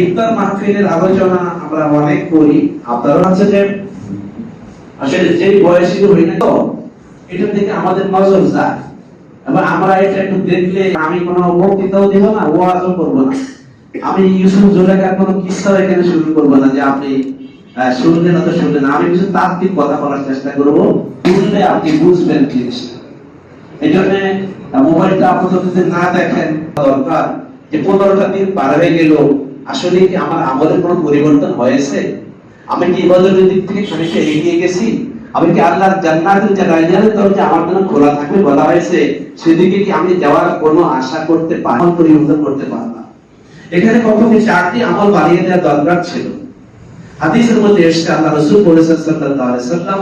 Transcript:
ইফতার মাহফিলের আলোচনা আমরা অনেক করি। আপনারা আছে যে আসলে যে বয়সী হই না তো এটা থেকে আমাদের নজর যায়। এবার আমরা এটা একটু দেখলে আমি কোনো বক্তৃতাও না করব না। আমি ইউসুফ কোনো এখানে শুরু করব না যে আপনি শুনলেন অত শুনলেন আমি কিছু তাত্ত্বিক কথা বলার চেষ্টা করব। শুনলে আপনি বুঝবেন জিনিসটা। এই জন্য মোবাইলটা আপাতত না দেখেন দরকার যে পনেরোটা দিন পার হয়ে গেল। আসলে কি আমার আমলের কোনো পরিবর্তন হয়েছে? আমি কি ইবাদতের দিক থেকে খানিকটা এগিয়ে গেছি? আমি কি আল্লাহর জান্নাতের যে রাইজানের দরজা আমার জন্য খোলা থাকবে বলা হয়েছে? সেদিকে কি আমি যাওয়ার কোনো আশা করতে পারি পরিবর্তন করতে পারলাম এখানে প্রথমে চারটি আমল বাড়িয়ে দেওয়া দরকার ছিল। হাদিসের মধ্যে এসছে, আল্লাহ রসুল বলেছেন সাল্লাল্লাহু আলাইহি সাল্লাম